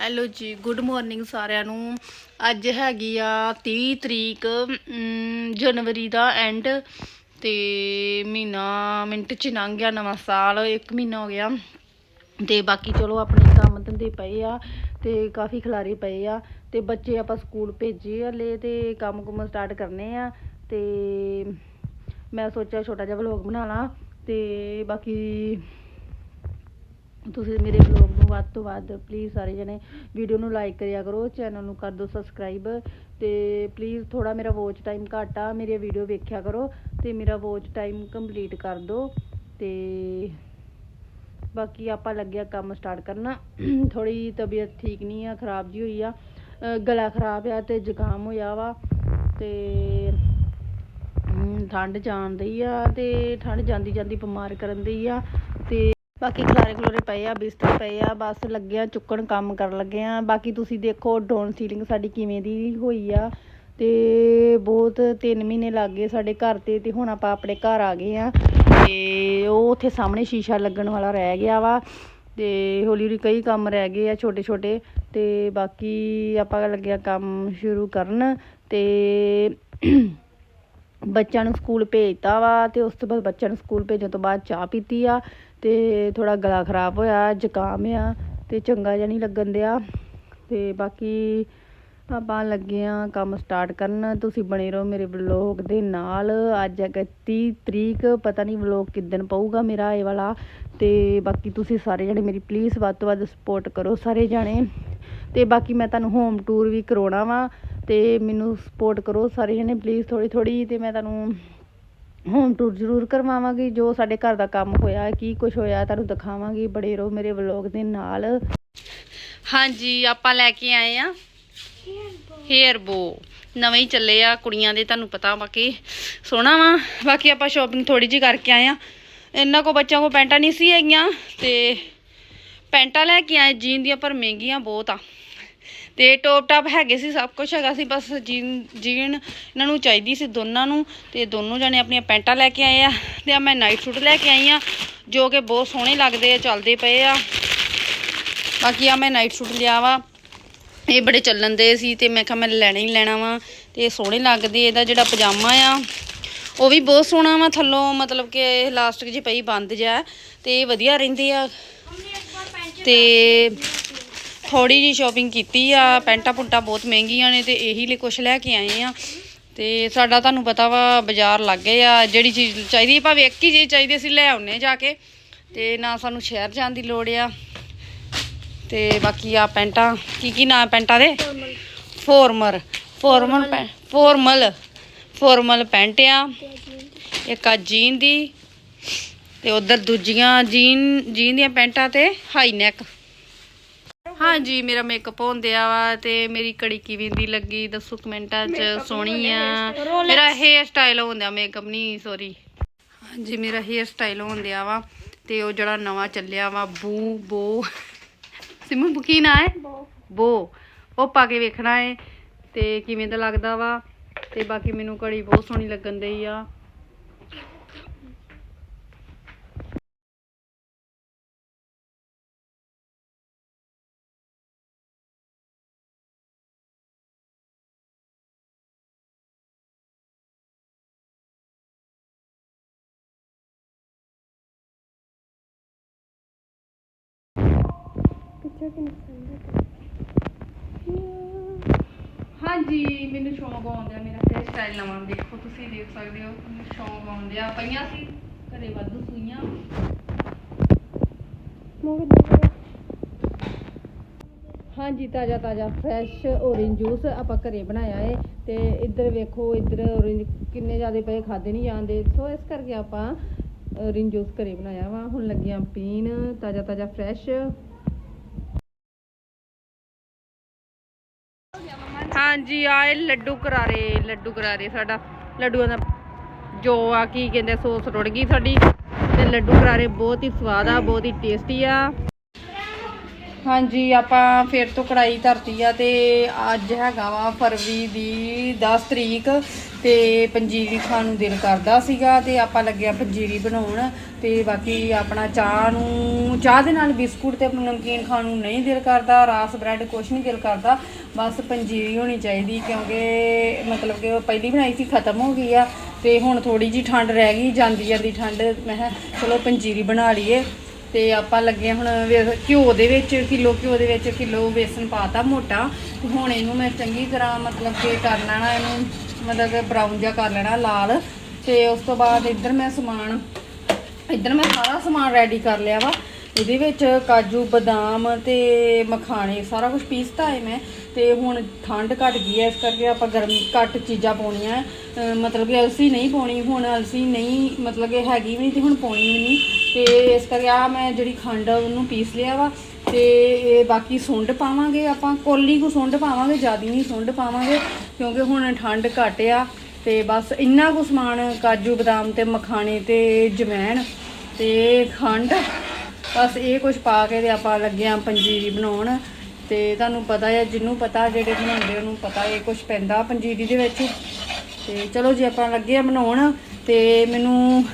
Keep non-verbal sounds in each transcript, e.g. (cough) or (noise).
Hello ਜੀ good morning ਸਾਰਿਆਂ ਨੂੰ। ਅੱਜ ਹੈਗੀ ਆ 30 ਤਰੀਕ ਜਨਵਰੀ ਦਾ ਐਂਡ ਤੇ ਮਹੀਨਾ, ਮਿੰਟ ਚ ਲੰਘ ਗਿਆ ਨਵਾਂ ਸਾਲ, ਇੱਕ ਮਹੀਨਾ ਹੋ ਗਿਆ। ਤੇ ਬਾਕੀ ਚਲੋ ਆਪਣੇ ਕੰਮ ਧੰਦੇ ਪਏ ਆ ਤੇ ਕਾਫੀ ਖਿਲਾਰੇ ਪਏ ਆ ਤੇ ਬੱਚੇ ਆਪਾਂ ਸਕੂਲ ਭੇਜੇ ਹਲੇ ਤੇ ਕੰਮ ਕੁਮ ਸਟਾਰਟ ਕਰਨੇ ਆ ਤੇ ਮੈਂ ਸੋਚਿਆ ਛੋਟਾ ਜਿਹਾ ਵਲੌਗ ਬਣਾ ਲਾਂ ਤੇ ਬਾਕੀ ਤੁਸੀਂ ਮੇਰੇ ਵਲੌਗ ਨੂੰ ਵੱਧ ਤੋਂ ਵੱਧ ਪਲੀਜ਼ ਸਾਰੇ ਜਣੇ ਵੀਡੀਓ ਨੂੰ ਲਾਈਕ ਕਰਿਆ ਕਰੋ ਚੈਨਲ ਨੂੰ ਕਰ ਦਿਓ ਸਬਸਕ੍ਰਾਈਬ ਤੇ ਪਲੀਜ਼ ਥੋੜਾ ਮੇਰਾ ਵਾਚ ਟਾਈਮ ਘੱਟ ਆ ਮੇਰੀ ਵੀਡੀਓ ਵੇਖਿਆ ਕਰੋ ਤੇ ਮੇਰਾ ਵਾਚ ਟਾਈਮ ਕੰਪਲੀਟ ਕਰ ਦਿਓ ਤੇ ਬਾਕੀ ਆਪਾਂ ਲੱਗਿਆ ਕੰਮ ਸਟਾਰਟ ਕਰਨਾ। (clears throat) ਥੋੜੀ ਤਬੀਅਤ ਠੀਕ ਨਹੀਂ ਆ ਖਰਾਬ ਜੀ ਹੋਈ ਆ ਗਲਾ ਖਰਾਬ ਆ ਤੇ ਜ਼ੁਕਾਮ ਹੋਇਆ ਵਾ ਤੇ ਹਮ, ਠੰਡ ਜਾਂਦੀ ਆ ਤੇ ਠੰਡ ਜਾਂਦੀ ਜਾਂਦੀ ਬਿਮਾਰ ਕਰਨ ਦੀ ਆ ਤੇ ਬਾਕੀ ਖਲਾਰੇ ਖਲੋਰੇ ਪਏ ਆ, ਬਿਸਤਰ ਪਏ ਆ, ਬਸ ਲੱਗਿਆ ਚੁੱਕਣ ਕੰਮ ਕਰਨ ਲੱਗੇ ਆ। ਬਾਕੀ ਤੁਸੀਂ ਦੇਖੋ ਡਾਊਨ ਸੀਲਿੰਗ ਸਾਡੀ ਕਿਵੇਂ ਦੀ ਹੋਈ ਆ। ਤੇ ਬਹੁਤ 3 ਮਹੀਨੇ ਲੱਗ ਗਏ ਸਾਡੇ ਘਰ ਤੇ ਤੇ ਹੁਣ ਆਪਾਂ ਆਪਣੇ ਘਰ ਆ ਗਏ ਆ। ਤੇ ਉਹ ਉੱਥੇ ਸਾਹਮਣੇ ਸ਼ੀਸ਼ਾ ਲੱਗਣ ਵਾਲਾ ਰਹਿ ਗਿਆ ਵਾ। ਤੇ ਹੌਲੀ ਹੌਲੀ ਕਈ ਕੰਮ ਰਹਿ ਗਏ ਆ ਛੋਟੇ ਛੋਟੇ। ਤੇ ਬਾਕੀ ਆਪਾਂ ਲੱਗਿਆ ਕੰਮ ਸ਼ੁਰੂ ਕਰਨ। ਤੇ ਬੱਚਿਆਂ ਨੂੰ ਸਕੂਲ ਭੇਜਤਾ ਵਾ ਤੇ ਉਸ ਤੋਂ ਬਾਅਦ ਬੱਚਿਆਂ ਨੂੰ ਸਕੂਲ ਭੇਜਣ ਤੋਂ ਬਾਅਦ ਚਾਹ ਪੀਤੀ ਆ ਤੇ ਥੋੜਾ ਗਲਾ ਖਰਾਬ ਹੋਇਆ, ਜ਼ੁਕਾਮ ਆ ਤੇ ਚੰਗਾ ਜਿਹਾ ਨਹੀਂ ਲੱਗਣ ਦਿਆ। ਤੇ ਬਾਕੀ ਆਪਾਂ ਲੱਗੇ ਆ ਕੰਮ ਸਟਾਰਟ ਕਰਨ। ਤੁਸੀਂ ਬਣੇ ਰਹੋ ਮੇਰੇ ਵਲੌਗ ਦੇ ਨਾਲ। ਅੱਜ ਹੈ 30 ਤਰੀਕ, ਪਤਾ ਨਹੀਂ ਵਲੌਗ ਕਿੱਦਣ ਪਊਗਾ ਮੇਰਾ ਇਹ ਵਾਲਾ। ਤੇ ਬਾਕੀ ਤੁਸੀਂ ਸਾਰੇ ਜਣੇ ਮੇਰੀ ਪਲੀਜ਼ ਵੱਧ ਤੋਂ ਵੱਧ ਸਪੋਰਟ ਕਰੋ ਸਾਰੇ ਜਣੇ। ਤੇ ਬਾਕੀ ਮੈਂ ਤੁਹਾਨੂੰ ਹੋਮ ਟੂਰ ਵੀ ਕਰਾਉਣਾ ਵਾ। ਤੇ ਮੈਨੂੰ ਸਪੋਰਟ ਕਰੋ ਸਾਰੇ ਜਣੇ ਪਲੀਜ਼ ਥੋੜੀ ਥੋੜੀ ਤੇ ਮੈਂ ਤੁਹਾਨੂੰ ਹੋਮ ਟੂਰ ਜ਼ਰੂਰ ਕਰਵਾਵਾਂਗੀ, ਜੋ ਸਾਡੇ ਘਰ ਦਾ ਕੰਮ ਹੋਇਆ, ਕੀ ਕੁਝ ਹੋਇਆ ਤੁਹਾਨੂੰ ਦਿਖਾਵਾਂਗੀ, ਬੜੇ ਰਹੋ ਮੇਰੇ ਵਲੌਗ ਦੇ ਨਾਲ। ਹਾਂਜੀ, ਆਪਾਂ ਲੈ ਕੇ ਆਏ ਆ। ਹੇਅਰ ਬੋ ਨਵੇਂ ਹੀ ਚੱਲੇ ਆ, ਕੁੜੀਆਂ ਦੇ ਤੁਹਾਨੂੰ ਪਤਾ ਬਾਕੀ ਸੋਹਣਾ ਵਾ। ਬਾਕੀ ਆਪਾਂ ਸ਼ਾਪਿੰਗ ਥੋੜੀ ਜੀ ਕਰਕੇ ਆਏ ਆ। ਇਹਨਾਂ ਕੋ ਬੱਚਿਆਂ ਕੋ ਪੈਂਟਾਂ ਨਹੀਂ ਸੀ ਹੈਗੀਆਂ, ਤੇ ਪੈਂਟਾਂ ਲੈ ਕੇ ਆਏ, ਜੀਨ ਦੀਆਂ, ਪਰ ਮਹਿੰਗੀਆਂ ਬਹੁਤ ਆ। ਤੇ ਟੋਪ ਟਾਪ ਹੈਗੇ ਸੀ, ਸਭ ਕੁਝ ਹੈਗਾ ਸੀ, ਬਸ ਜੀਨ ਜੀਨ ਇਹਨਾਂ ਨੂੰ ਚਾਹੀਦੀ ਸੀ ਦੋਨਾਂ ਨੂੰ, ਤੇ ਦੋਨੋਂ ਜਣੇ ਆਪਣੀਆਂ ਪੈਂਟਾਂ ਲੈ ਕੇ ਆਏ ਆ, ਤੇ ਆ ਮੈਂ ਨਾਈਟ ਸੂਟ ਲੈ ਕੇ ਆਈ ਆ, ਜੋ ਕਿ ਬਹੁਤ ਸੋਹਣੇ ਲੱਗਦੇ ਆ, ਚੱਲਦੇ ਪਏ ਆ। ਬਾਕੀ ਆ ਮੈਂ ਨਾਈਟ ਸੂਟ ਲਿਆ ਵਾ, ਇਹ ਬੜੇ ਚੱਲਣ ਦੇ ਸੀ, ਤੇ ਮੈਂ ਕਿਹਾ ਮੈਂ ਲੈਣਾ ਹੀ ਲੈਣਾ ਵਾ, ਤੇ ਸੋਹਣੇ ਲੱਗਦੇ ਇਹਦਾ ਜਿਹੜਾ ਪਜਾਮਾ ਆ, ਉਹ ਵੀ ਬਹੁਤ ਸੋਹਣਾ ਵਾ, ਥੱਲੋਂ ਮਤਲਬ ਕਿ ਲਾਸਟਿਕ ਜਿਹੀ ਪਈ ਬੰਦ ਜਾ ਤੇ ਵਧੀਆ ਰਹਿੰਦੇ ਆ। ਤੇ ਥੋੜੀ ਜੀ ਸ਼ਾਪਿੰਗ ਕੀਤੀ ਆ, ਪੈਂਟਾ ਪੁੰਟਾ ਬਹੁਤ ਮਹਿੰਗੀਆਂ ਨੇ ਤੇ ਇਹੀ ਲਈ ਕੁਝ ਲੈ ਕੇ ਆਏ ਆ। ਤੇ ਸਾਡਾ ਤੁਹਾਨੂੰ ਪਤਾ ਵਾ, ਬਾਜ਼ਾਰ ਲੱਗ ਆ, ਜਿਹੜੀ ਚੀਜ਼ ਚਾਹੀਦੀ ਭਾਵੇਂ ਇੱਕ ਹੀ ਚੀਜ਼ ਚਾਹੀਦੀ ਅਸੀਂ ਲੈ ਆਉਨੇ ਜਾ ਕੇ। ਤੇ ਨਾ ਸਾਨੂੰ ਸ਼ਹਿਰ ਜਾਣ ਦੀ ਲੋੜ ਆ। ਤੇ ਬਾਕੀ ਆ ਪੈਂਟਾਂ, ਕੀ ਕੀ ਨਾਂ ਪੈਂਟਾਂ ਦੇ? ਫੋਰਮਰ ਫੋਰਮਲ ਪੈ, ਫੋਰਮਲ ਫੋਰਮਲ ਪੈਂਟ ਆ। ਇੱਕ ਆ ਜੀਨ ਦੀ, ਤੇ ਉਧਰ ਦੂਜੀਆਂ ਜੀਨ ਜੀਨ ਦੀਆਂ ਪੈਂਟਾਂ ਤੇ ਹਾਈ ਨੈਕ ਹਾਂਜੀ ਮੇਰਾ ਮੇਕਅਪ ਹੁੰਦਿਆ ਵਾ ਤੇ ਮੇਰੀ ਕੜੀ ਕਿਵੇਂ ਦੀ ਲੱਗੀ। ਦੱਸੋ ਕਮੈਂਟਾਂ 'ਚ ਸੋਹਣੀ ਆ ਮੇਰਾ ਹੇਅਰ ਸਟਾਈਲ ਹੁੰਦਿਆ ਮੇਕਅਪ ਨਹੀਂ ਸੌਰੀ ਹਾਂਜੀ ਮੇਰਾ ਹੇਅਰ ਸਟਾਈਲ ਹੁੰਦਿਆ ਵਾ ਤੇ ਉਹ ਜਿਹੜਾ ਨਵਾਂ ਚੱਲਿਆ ਵਾ ਬੂ ਬੋ। ਸਿਮੂ ਬੂ ਕੀ ਨਾਂ ਹੈ? ਬੋ। ਉਹ ਪਾ ਕੇ ਵੇਖਣਾ ਹੈ ਤੇ ਕਿਵੇਂ ਦਾ ਲੱਗਦਾ ਵਾ ਤੇ ਬਾਕੀ ਮੈਨੂੰ ਕੜੀ ਬਹੁਤ ਸੋਹਣੀ ਲੱਗਣ ਦਈ ਆ। ਹਾਂਜੀ ਮੈਨੂੰ ਸ਼ੌਂਕ ਆਉਂਦਿਆ ਮੇਰਾ ਹੇਅਰ ਸਟਾਈਲ ਨਵਾਂ। ਦੇਖੋ ਤੁਸੀਂ ਦੇਖ ਸਕਦੇ ਹੋ ਮੈਨੂੰ ਸ਼ੌਂਕ ਆਉਂਦਿਆ ਪਈਆਂ ਸੀ ਘਰੇ ਵਾਧੂ ਸੂਈਆਂ। ਹਾਂਜੀ ਤਾਜ਼ਾ ਤਾਜ਼ਾ ਫਰੈਸ਼ ਔਰੇਂਜ ਜੂਸ ਆਪਾਂ ਘਰੇ ਬਣਾਇਆ ਏ। ਤੇ ਇੱਧਰ ਵੇਖੋ ਇੱਧਰ ਔਰੇਂਜ ਕਿੰਨੇ ਜ਼ਿਆਦੇ ਪਏ ਖਾਦੇ ਨਹੀਂ ਜਾਂਦੇ। ਸੋ ਇਸ ਕਰਕੇ ਆਪਾਂ ਔਰੇਂਜ ਜੂਸ ਘਰੇ ਬਣਾਇਆ ਵਾ। ਹੁਣ ਲੱਗੀਆਂ ਪੀਣ ਤਾਜ਼ਾ ਤਾਜ਼ਾ ਫਰੈਸ਼ ਹਾਂਜੀ ਆਏ ਲੱਡੂ ਕਰਾਰੇ ਲੱਡੂ ਕਰਾਰੇ ਸਾਡਾ। ਲੱਡੂਆਂ ਦਾ ਜੋ ਆ, ਕੀ ਕਹਿੰਦੇ ਸੋਸ ਰੁੜ ਗਈ ਸਾਡੀ। ਤੇ ਲੱਡੂ ਕਰਾਰੇ ਬਹੁਤ ਹੀ ਸਵਾਦ ਆ, ਬਹੁਤ ਹੀ ਟੇਸਟੀ ਆ। ਹਾਂਜੀ, ਆਪਾਂ ਫਿਰ ਤੋਂ ਕੜਾਈ ਧਰਤੀ ਆ ਤੇ ਅੱਜ ਹੈਗਾ ਵਾ ਫਰਵਰੀ ਦੀ 10 ਤਰੀਕ ਤੇ ਪੰਜੀਰੀ ਖਾਣ ਨੂੰ ਦਿਲ ਕਰਦਾ ਸੀਗਾ ਤੇ ਆਪਾਂ ਲੱਗਿਆ ਪੰਜੀਰੀ ਬਣਾਉਣ ਤੇ ਬਾਕੀ ਆਪਣਾ ਚਾਹ ਨੂੰ, ਚਾਹ ਦੇ ਨਾਲ ਬਿਸਕੁਟ ਤੇ ਨਮਕੀਨ ਖਾਣ ਨੂੰ ਨਹੀਂ ਦਿਲ ਕਰਦਾ, ਰਾਸ ਬ੍ਰੈਡ ਕੁਛ ਨਹੀਂ ਦਿਲ ਕਰਦਾ। ਬਸ ਪੰਜੀਰੀ ਹੋਣੀ ਚਾਹੀਦੀ ਕਿਉਂਕਿ ਮਤਲਬ ਕਿ ਉਹ ਪਹਿਲੀ ਬਣਾਈ ਸੀ, ਖਤਮ ਹੋ ਗਈ ਆ ਤੇ ਹੁਣ ਥੋੜੀ ਜੀ ਠੰਡ ਰਹਿ ਗਈ, ਜਾਂਦੀ ਜਾਂਦੀ ਠੰਡ, ਮੈਂ ਕਿਹਾ ਚਲੋ ਪੰਜੀਰੀ ਬਣਾ ਲਈਏ ਤੇ ਆਪਾਂ ਲੱਗੇ ਹੁਣ ਘਿਓ ਦੇ ਵਿੱਚ, ਕਿਲੋ ਘਿਓ ਦੇ ਵਿੱਚ, ਕਿਲੋ ਬੇਸਨ ਪਾਤਾ ਮੋਟਾ ਹੁਣ ਇਹਨੂੰ ਮੈਂ ਚੰਗੀ ਤਰ੍ਹਾਂ ਮਤਲਬ ਕਿ ਕਰ ਲੈਣਾ ਇਹਨੂੰ, ਮਤਲਬ ਕਿ ਬਰਾਊਨ ਜਿਹਾ ਕਰ ਲੈਣਾ ਲਾਲ ਤੇ ਉਸ ਤੋਂ ਬਾਅਦ ਇੱਧਰ ਮੈਂ ਸਮਾਨ, ਇੱਧਰ ਮੈਂ ਸਾਰਾ ਸਮਾਨ ਰੈਡੀ ਕਰ ਲਿਆ ਵਾ। ਇਹਦੇ ਵਿੱਚ ਕਾਜੂ, ਬਦਾਮ ਤੇ ਮਖਾਣੇ, ਸਾਰਾ ਕੁਝ ਪੀਸਤਾ ਹੈ ਮੈਂ। ਤੇ ਹੁਣ ਠੰਡ ਘਟ ਗਈ ਹੈ ਇਸ ਕਰਕੇ ਆਪਾਂ ਗਰਮ ਘੱਟ ਚੀਜ਼ਾਂ ਪਾਉਣੀਆਂ। ਮਤਲਬ ਕਿ ਅਲਸੀ ਨਹੀਂ ਪਾਉਣੀ, ਹੁਣ ਅਲਸੀ ਨਹੀਂ, ਮਤਲਬ ਕਿ ਹੈਗੀ ਵੀ ਨਹੀਂ ਤੇ ਹੁਣ ਪਾਉਣੀ ਵੀ ਨਹੀਂ। ਤੇ ਇਸ ਕਰਕੇ ਆ ਮੈਂ ਜਿਹੜੀ ਖੰਡ ਆ ਉਹਨੂੰ ਪੀਸ ਲਿਆ ਵਾ। ਤੇ ਇਹ ਬਾਕੀ ਸੁੰਡ ਪਾਵਾਂਗੇ ਆਪਾਂ, ਕੋਲੀ ਕੋ ਸੁੰਡ ਪਾਵਾਂਗੇ, ਜ਼ਿਆਦਾ ਨਹੀਂ ਸੁੰਡ ਪਾਵਾਂਗੇ, ਕਿਉਂਕਿ ਹੁਣ ਠੰਡ ਘੱਟ ਆ। ਤੇ ਬਸ ਇੰਨਾ ਕੁ ਸਮਾਨ, ਕਾਜੂ, ਬਦਾਮ ਤੇ ਮਖਾਣੇ ਤੇ ਜਵੈਣ ਤੇ ਖੰਡ। ਬਸ ਇਹ ਕੁਝ ਪਾ ਕੇ ਤੇ ਆਪਾਂ ਲੱਗੇ ਆਂ ਪੰਜੀਰੀ ਬਣਾਉਣ। ਤੇ ਤੁਹਾਨੂੰ ਪਤਾ ਹੈ ਜਿਹਨੂੰ ਪਤਾ ਜਿਹੜੇ ਬਣਾਉਂਦੇ ਉਹਨੂੰ ਪਤਾ ਇਹ ਕੁਝ ਪੈਂਦਾ ਪੰਜੀਰੀ ਦੇ ਵਿੱਚ ਤੇ ਚਲੋ ਜੀ ਆਪਾਂ ਲੱਗੇ ਆ ਬਣਾਉਣ ਤੇ ਮੈਨੂੰ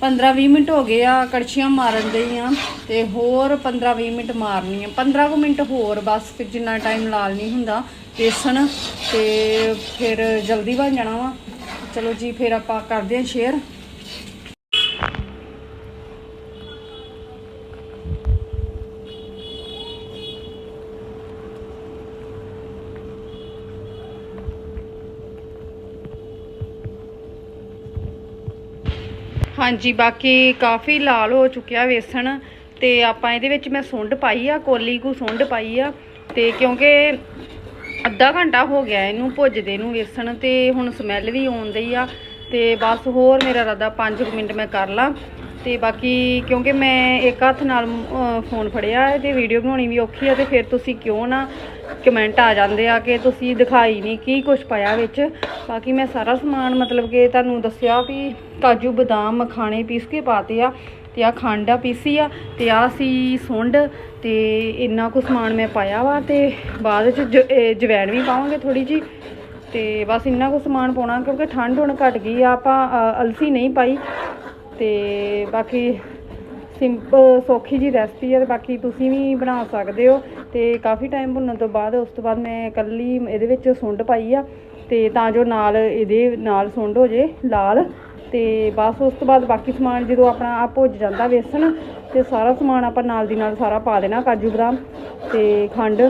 15-20 ਮਿੰਟ ਹੋ ਗਏ ਆ ਕੜਛੀਆਂ ਮਾਰਨ ਦੇ ਆ। ਤੇ ਹੋਰ 15-20 ਮਿੰਟ ਮਾਰਨੀ ਆ। 15 ਕੁ ਮਿੰਟ ਹੋਰ ਬਸ ਫਿਰ ਜਿੰਨਾ ਟਾਈਮ ਲਾਲ ਨਹੀਂ ਹੁੰਦਾ, ਬੇਸਣ ਤੇ ਫਿਰ ਜਲਦੀ ਬਣ ਜਾਣਾ ਵਾ। ਚਲੋ ਜੀ ਫਿਰ ਆਪਾਂ ਕਰਦੇ ਹਾਂ ਸ਼ੇਅਰ ਹਾਂਜੀ, ਬਾਕੀ ਕਾਫੀ ਲਾਲ ਹੋ ਚੁੱਕਿਆ ਵੇਸਣ ਤੇ ਆਪਾਂ ਇਹਦੇ ਵਿੱਚ ਮੈਂ ਸੁੰਡ ਪਾਈ ਆ, ਕੋਲੀ ਕੁ ਸੁੰਡ ਪਾਈ ਆ ਤੇ ਕਿਉਂਕਿ ਅੱਧਾ ਘੰਟਾ ਹੋ ਗਿਆ ਇਹਨੂੰ ਭੁੱਜਦੇ ਨੂੰ ਵੇਸਣ ਤੇ ਹੁਣ ਸਮੈਲ ਵੀ ਆਉਂਦੀ ਆ ਤੇ ਬਸ ਹੋਰ ਮੇਰਾ ਰਦਾ 5 ਮਿੰਟ ਮੈਂ ਕਰ ਲਾਂ। ਤੇ ਬਾਕੀ ਕਿਉਂਕਿ ਮੈਂ ਇੱਕ ਹੱਥ ਨਾਲ ਫੋਨ ਫੜਿਆ ਹੈ ਤੇ ਵੀਡੀਓ ਬਣਾਉਣੀ ਵੀ ਔਖੀ ਆ ਤੇ ਫਿਰ ਤੁਸੀਂ ਕਿਉਂ ਨਾ ਕਮੈਂਟ ਆ ਜਾਂਦੇ ਆ ਕਿ ਤੁਸੀਂ ਦਿਖਾਈ ਨਹੀਂ ਕੀ ਕੁਝ ਪਾਇਆ ਵਿੱਚ। ਬਾਕੀ ਮੈਂ ਸਾਰਾ ਸਮਾਨ ਮਤਲਬ ਕਿ ਤੁਹਾਨੂੰ ਦੱਸਿਆ ਵੀ ਕਾਜੂ, ਬਦਾਮ ਮਖਾਣੇ ਪੀਸ ਕੇ ਪਾਤੇ ਆ ਤੇ ਆ ਖੰਡ ਆ ਪੀਸੀ ਆ ਤੇ ਆ ਸੀ ਸੁੰਡ ਤੇ ਇੰਨਾ ਕੁ ਸਮਾਨ ਮੈਂ ਪਾਇਆ ਵਾ ਤੇ ਬਾਅਦ ਚ ਜਵੈਣ ਵੀ ਪਾਵਾਂਗੇ ਥੋੜੀ ਜੀ ਤੇ ਬਸ ਇੰਨਾ ਕੁ ਸਮਾਨ ਪਾਉਣਾ ਕਿਉਂਕਿ ਠੰਡ ਹੁਣ ਘਟ ਗਈ ਆ, ਆਪਾਂ ਅਲਸੀ ਨਹੀਂ ਪਾਈ। ਤੇ ਬਾਕੀ ਸਿੰਪਲ ਸੌਖੀ ਜੀ ਰੈਸਪੀ ਹੈ ਤੇ ਬਾਕੀ ਤੁਸੀਂ ਵੀ ਬਣਾ ਸਕਦੇ ਹੋ ਤੇ ਕਾਫੀ ਟਾਈਮ ਭੁੰਨਣ ਤੋਂ ਬਾਅਦ ਉਸ ਤੋਂ ਬਾਅਦ ਮੈਂ ਇਕੱਲੀ ਇਹਦੇ ਵਿੱਚ ਸੁੰਡ ਪਾਈ ਆ ਤੇ ਤਾਂ ਜੋ ਨਾਲ ਇਹਦੇ ਨਾਲ ਸੁੰਡ ਹੋ ਜੇ ਲਾਲ ਤੇ ਬਸ ਉਸ ਤੋਂ ਬਾਅਦ ਬਾਕੀ ਸਮਾਨ ਜਦੋਂ ਆਪਣਾ ਆ ਭੁੱਜ ਜਾਂਦਾ ਵੇਸਣ ਤੇ ਸਾਰਾ ਸਮਾਨ ਆਪਾਂ ਨਾਲ ਦੀ ਨਾਲ ਸਾਰਾ ਪਾ ਦੇਣਾ ਕਾਜੂ ਬਦਾਮ ਤੇ ਖੰਡ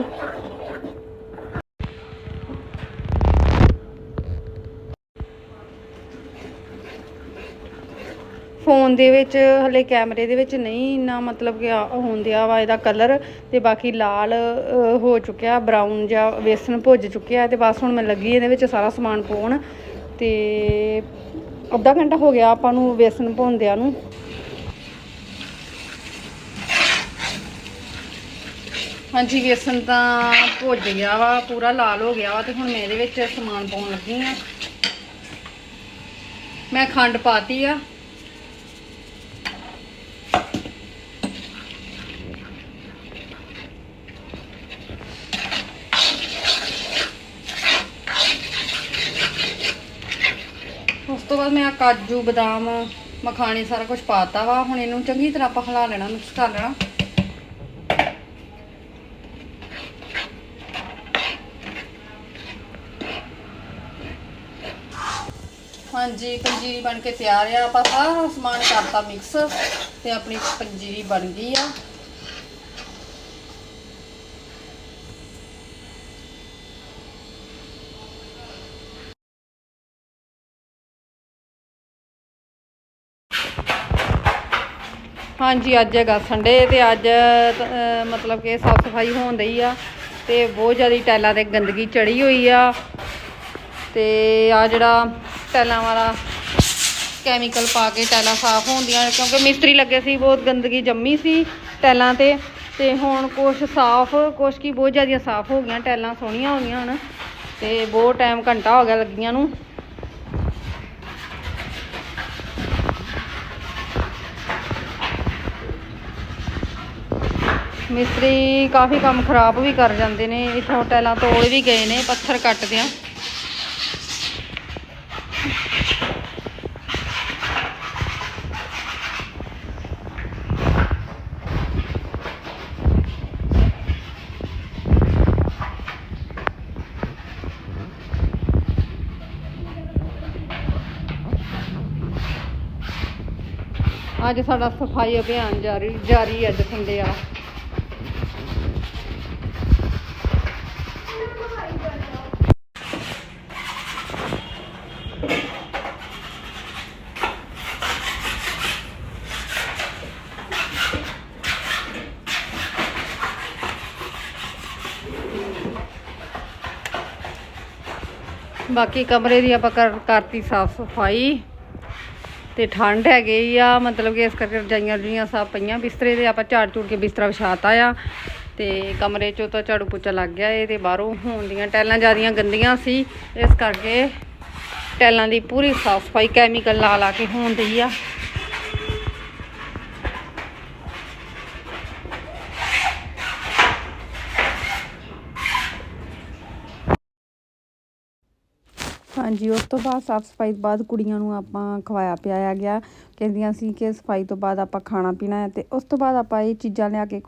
ਫੋਨ ਦੇ ਵਿੱਚ, ਹਲੇ ਕੈਮਰੇ ਦੇ ਵਿੱਚ ਨਹੀਂ ਇੰਨਾ ਮਤਲਬ ਕਿ ਹੁੰਦਿਆ ਵਾ, ਇਹਦਾ ਕਲਰ ਤੇ ਬਾਕੀ ਲਾਲ ਹੋ ਚੁੱਕਿਆ ਬਰਾਊਨ ਜਾਂ ਵੇਸਣ ਭੁੱਜ ਚੁੱਕਿਆ ਤੇ ਬਸ ਹੁਣ ਮੈਂ ਲੱਗੀ ਇਹਦੇ ਵਿੱਚ ਸਾਰਾ ਸਮਾਨ ਪਾਉਣ ਤੇ ਅੱਧਾ ਘੰਟਾ ਹੋ ਗਿਆ ਆਪਾਂ ਨੂੰ ਵੇਸਣ ਭੁੰਨਦਿਆਂ ਨੂੰ। ਹਾਂਜੀ, ਵੇਸਣ ਤਾਂ ਭੁੱਜ ਗਿਆ ਵਾ, ਪੂਰਾ ਲਾਲ ਹੋ ਗਿਆ ਵਾ ਤੇ ਹੁਣ ਮੈਂ ਇਹਦੇ ਵਿੱਚ ਸਮਾਨ ਪਾਉਣ ਲੱਗੀ ਆ। ਮੈਂ ਖੰਡ ਪਾਤੀ ਆ। ਬਾਅਦ ਮੈਂ ਆ ਕਾਜੂ, ਬਦਾਮ, ਮਖਾਣੇ ਸਾਰਾ ਕੁਝ ਪਾਤਾ ਵਾ। ਹੁਣ ਇਹਨੂੰ ਚੰਗੀ ਤਰ੍ਹਾਂ ਆਪਾਂ ਹਿਲਾ ਲੈਣਾ, ਮਿਕਸ ਕਰ ਲੈਣਾ। ਹਾਂਜੀ, ਪੰਜੀਰੀ ਬਣ ਕੇ ਤਿਆਰ ਆ। ਆਪਾਂ ਸਾਰਾ ਸਮਾਨ ਕਰਤਾ ਮਿਕਸ ਤੇ ਆਪਣੀ ਪੰਜੀਰੀ ਬਣ ਗਈ ਆ। ਹਾਂਜੀ, ਅੱਜ ਹੈਗਾ ਸੰਡੇ ਤੇ ਅੱਜ ਮਤਲਬ ਕਿ ਸਾਫ਼ ਸਫ਼ਾਈ ਹੋਣ ਦਈ ਆ ਤੇ ਬਹੁਤ ਜ਼ਿਆਦਾ ਟੈਲਾਂ ਤੇ ਗੰਦਗੀ ਚੜੀ ਹੋਈ ਆ ਤੇ ਆ ਜਿਹੜਾ ਟੈਲਾਂ ਵਾਲਾ ਕੈਮੀਕਲ ਪਾ ਕੇ ਟੈਲਾਂ ਸਾਫ਼ ਹੁੰਦੀਆਂ ਕਿਉਂਕਿ ਮਿਸਤਰੀ ਲੱਗੇ ਸੀ, ਬਹੁਤ ਗੰਦਗੀ ਜੰਮੀ ਸੀ ਟੈਲਾਂ ਤੇ ਤੇ ਹੁਣ ਕੁਛ ਸਾਫ਼, ਕੁਛ ਕੀ ਬਹੁਤ ਜ਼ਿਆਦਾ ਸਾਫ਼ ਹੋ ਗਈਆਂ ਟੈਲਾਂ ਸੋਹਣੀਆਂ ਹੋ ਗਈਆਂ ਹਨ ਤੇ ਬਹੁਤ ਟਾਈਮ ਘੰਟਾ ਹੋ ਗਿਆ ਲੱਗੀਆਂ ਨੂੰ। ਮਿਸਤਰੀ ਕਾਫੀ ਕੰਮ ਖਰਾਬ ਵੀ ਕਰ ਜਾਂਦੇ ਨੇ, ਇਥੋਂ ਟੈਲਾਂ ਤੋੜ ਵੀ ਗਏ ਨੇ, ਪੱਥਰ ਕੱਟਦੇ ਆ ਅੱਜ ਸਾਡਾ ਸਫ਼ਾਈ ਅਭਿਆਨ ਜਾਰੀ ਜਾਰੀ ਅੱਜ ਸੰਡੇ ਵਾਲਾ ਬਾਕੀ ਕਮਰੇ ਦੀ ਆਪਾਂ ਕਰ, ਕਰਤੀ ਸਾਫ਼ ਸਫ਼ਾਈ ਤੇ ਠੰਡ ਹੈਗੀ ਆ, ਮਤਲਬ ਕਿ ਇਸ ਕਰਕੇ ਰਜਾਈਆਂ ਰਜੀਆਂ ਸਭ ਪਈਆਂ। ਬਿਸਤਰੇ ਦੇ ਆਪਾਂ ਝਾੜ ਝੂੜ ਕੇ ਬਿਸਤਰਾ ਵਿਛਾਤਾ ਆ ਤੇ ਕਮਰੇ ਚੋਂ ਤਾਂ ਝਾੜੂ ਪੋਚਾ ਲੱਗ ਗਿਆ ਇਹ ਤੇ ਬਾਹਰੋਂ ਹੋਣ ਦੀਆਂ ਟੈਲਾਂ ਜਿਆਦੀਆਂ ਗੰਦੀਆਂ ਸੀ, ਇਸ ਕਰਕੇ ਟੈਲਾਂ ਦੀ ਪੂਰੀ ਸਾਫ਼ ਸਫ਼ਾਈ ਕੈਮੀਕਲ ਲਾ ਲਾ ਕੇ ਹੋਣ ਡਈ ਆ। ਹਾਂਜੀ, ਉਸ ਤੋਂ ਬਾਅਦ ਸਾਫ਼ ਸਫ਼ਾਈ ਤੋਂ ਬਾਅਦ ਕੁੜੀਆਂ ਨੂੰ ਆਪਾਂ ਖਵਾਇਆ ਪਿਆਇਆ ਗਿਆ। ਕਹਿੰਦੀਆਂ ਸੀ ਕਿ ਸਫ਼ਾਈ ਤੋਂ ਬਾਅਦ ਆਪਾਂ ਖਾਣਾ ਪੀਣਾ ਹੈ ਅਤੇ ਉਸ ਤੋਂ ਬਾਅਦ ਆਪਾਂ ਇਹ ਚੀਜ਼ਾਂ ਲਿਆ ਕੇ